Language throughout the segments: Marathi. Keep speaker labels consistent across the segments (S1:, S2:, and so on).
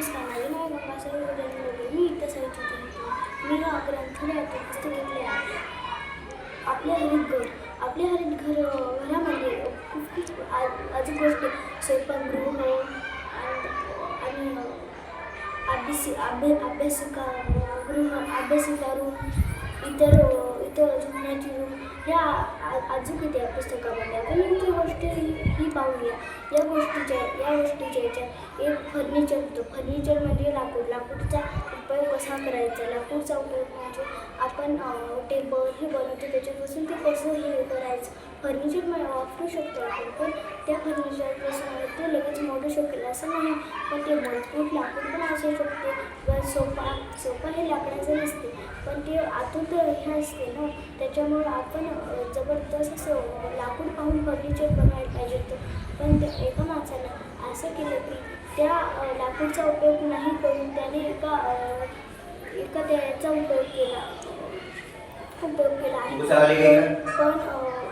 S1: नमस्कार माझे नाव बाबासाहेब गजानन मी इथं साहित्य होते मी हा ग्रंथालयात पुस्तक घेतले आहे. आपले हरित घर आपले हरित घर घरामध्ये खूप खूप अजून गोष्टी स्वयंपाकगृह आणि- आणि अ, अभ्यासी अभ्या अभ्यासिका गृह अभ्यासिका रूम इतर अ, जुन्याची रूप या अजून किती आहे पुस्तकामध्ये आपण इतर गोष्टी ही ही पाहूया. या गोष्टीच्या या गोष्टीच्या याच्यात एक फर्निचर होतं. फर्निचर म्हणजे लाकूड. लाकूडचा उपयोग कसा करायचा? लाकूडचा उपयोग म्हणजे आपण टेबल हे बनवतो त्याच्यापासून ते कसं हे करायचं. फर्निचर वापरू शकतो आपण पण त्या फर्निचरपासून ते लगेच मोडू शकेल असं नाही. पण ते मजबूत लाकूड पण असू शकते पण सोफा सोफा हे लाकडाचं नसते पण ते आतून तर हे असते ना. त्याच्यामुळं आपण जबरदस्त असं लाकूड पाहून फर्निचर बनवायला पाहिजे होतं. पण त्या एका माणसानं असं केलं की त्या लाकूडचा उपयोग नाही करून त्याने एका एका त्याचा उपयोग केला उपयोग केला आहे. पण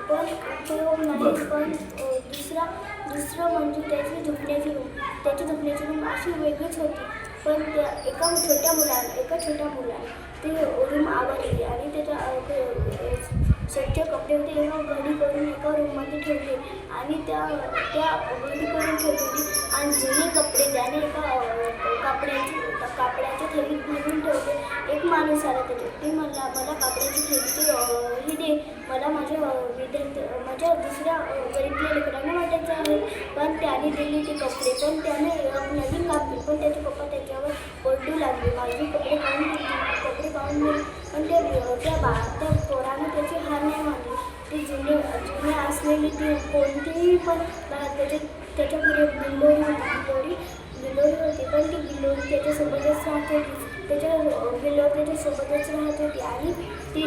S1: पण उपयोग नाही पण दुसरा दुसरं म्हणजे त्याची झोपण्याची रूम त्याची झोपण्याची रूम अशी वेगळीच होती पण त्या एका छोट्या मुलाला एका छोट्या मुलाला ती रूम आवडली आणि त्याच्या स्वच्छ कपडे होते एका घडी करून एका रूममध्ये ठेवले आणि त्या त्या घडी करून ठेवली आणि जुने कपडे त्याने एका माणूस आला ते म्हणला मला कापडाची थैलीची हे ही दे. मला माझ्या विद्यार्थी माझ्या दुसऱ्या गरीबल्या लेकरांना वाटायचं आहे. पण त्याने दिली ते कपडे. पण त्याने नवीन कापले पण त्याचे पप्पा त्याच्यावर ओरडू लागले. माझे कपडे पाहून कपडे पाहून दिले पण त्या त्या बा त्या पोराने त्याची हार नाही मानली. ते जुने जुने असलेली ती कोणतीही पण बा- त्याच्या त्याच्या घरी बिल्लोरी होती. बिल्लोरी बिल्लोरी होती. पण ती बिल्लोरी त्याच्यासोबतच राहते. होती त्याच्या बिल्लोरी त्याच्यासोबतच राहत होती आणि ती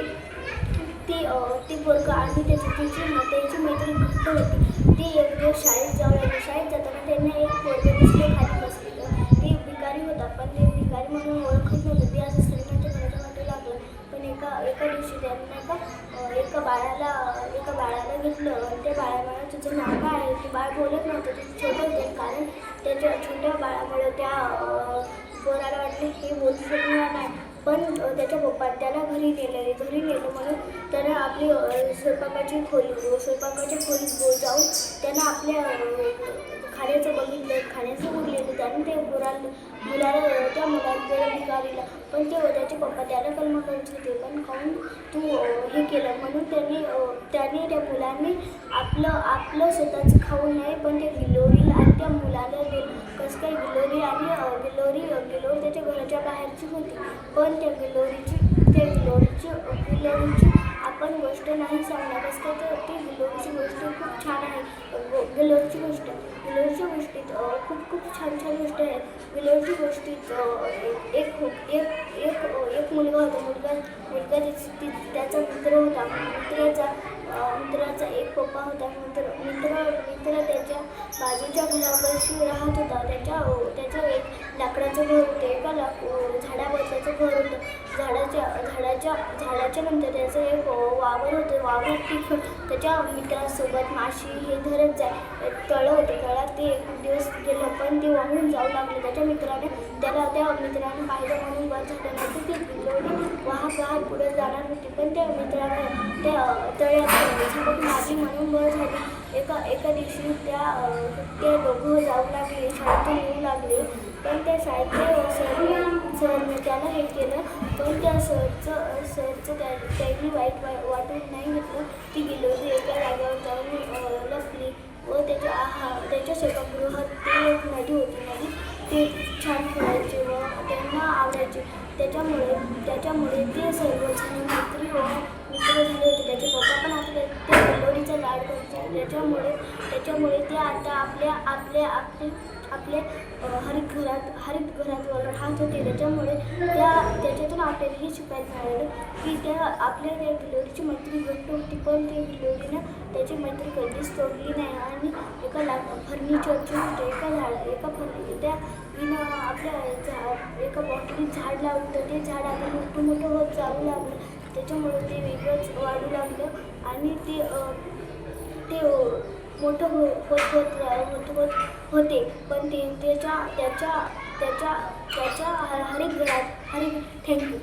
S1: ती ती पोरग आणि त्याची तिची त्याची मैत्री घट्ट होती. ती एक दिवस शाळेत जाऊ लागली शाळेत जाताना त्यांना एक पोरग दिसले खाली बसलेलं. ते भिकारी होता पण ते भिकारी म्हणून ओळखत नव्हतं. ते असं श्रीमंत घराच्या वाटू लागलं. पण एका एका दिवशी त्यांना का एका बाळाला एका बाळाला घेतलं. आणि त्या बाळाला तुझं नाव काय आहे. ते बाळ बोलत नव्हतं. ते छोटं होते. कारण त्याच्या छोट्या बाळामुळे त्या पोराला वाटलं हे बोलू पण त्याच्या पप्पा त्याला घरी नेलं घरी नेलं म्हणून त्यानं आपली स्वयंपाकाची खोली स्वयंपाकाच्या खोलीत गो- जाऊन त्यानं आपल्या खाण्याचं बघितलं खाण्याचं बघितलं त्यानं ते मुला मुलाला त्या मुलाला भिकारीला पण ते त्याचे पप्पा त्याला कलम करायचे होते. पण खाऊन तू हे केलं म्हणून त्यांनी त्याने त्या मुलांनी आपलं आपलं स्वतःचं खाऊ नये पण ते गिलोरीला आणि त्या मुलाला कसं काय गिलोरी आणि विलोरी गिलोरी घराच्या बाहेरची होती. पण त्या गिलोरीची त्या गिलोरीची गिलोरीची आपण गोष्ट नाही सांगणार. कसं तर ती गिलोरीची गोष्ट खूप छान आहे. ग- गिलोरीची गोष्ट. गिलोरीच्या गोष्टीत खूप खूप छान छान गोष्ट आहेत गिलोरीची गोष्टीत एक एक एक एक एक मुलगा होता. मुलगा मुलगा त्याच- त्याचा मित्र होता. मित्राचा मित्राचा एक पप्पा होता. मित्र मित्र मित्र त्याच्या बाजूच्या घरापाशी राहत होता. त्याच्या लाकडाचं होते होतं एका घर होतं. झाडाच्या झाडाच्या झाडाच्या नंतर त्याचं एक वावर होतं. वावर ती त्याच्या मित्रासोबत माशी हे धरत जाय तळं होतं. तळात ते एक दिवस गेलं पण ते वाहून जाऊ लागले. त्याच्या मित्राने त्याला त्या मित्राने पाहिलं म्हणून वर झालं नाही तर ती गिलोरी वाहत वाहत पुढे जाणार होती. पण त्या मित्राने त्या तळ्यात झाडून म्हणून वर झाली. एका एका दिवशी त्या ते दोघं जाऊ लागले शाळेतून येऊ लागले. पण त्या शाळेतले सर सरने त्याला हे केलं. पण त्या सरचं सरचं त्या त्यांनी वाईट वाटून नाही घेतलं ती गिलोरी एका जागेवर जाऊन अ, लपली व त्याच्या आहा त्याच्या स्वयंपाकगृहात ते एक नदी होती नदी ते छान खेळायचे व करायचे त्याच्यामुळे त्याच्यामुळे ते सर्वजण मैत्री मित्र झाले होते त्याचे पप्पा पण आता ते ते लाड करतात. त्याच्यामुळे त्याच्यामुळे ते आता आपल्या आपले आपले आपले हरित घरात हरित घरात राहत होते. त्याच्यामुळे त्या त्याच्यातून आपल्याला हे शिकायला मिळालं की त्या आपल्या त्या गिलोरीची मैत्री घट्ट होती पण त्या गिलोरीनं त्याची मैत्री कधीच तोडली नाही. आणि एका ला फर्निचरची गोष्ट एका झाड एका फर्नि त्या तिनं आपल्या झा एका बॉटलीत झाड लावलं तर ते झाड आता मोठं मोठं होत जाऊ लागलं. त्याच्यामुळे ते वेगळंच वाढू लागलं आणि ते ते मोठं हो होत होत होत होत होते. पण ते त्याच्या त्याच्या त्याच्या त्याच्या हर हरेक घरात हरेक थँक्यू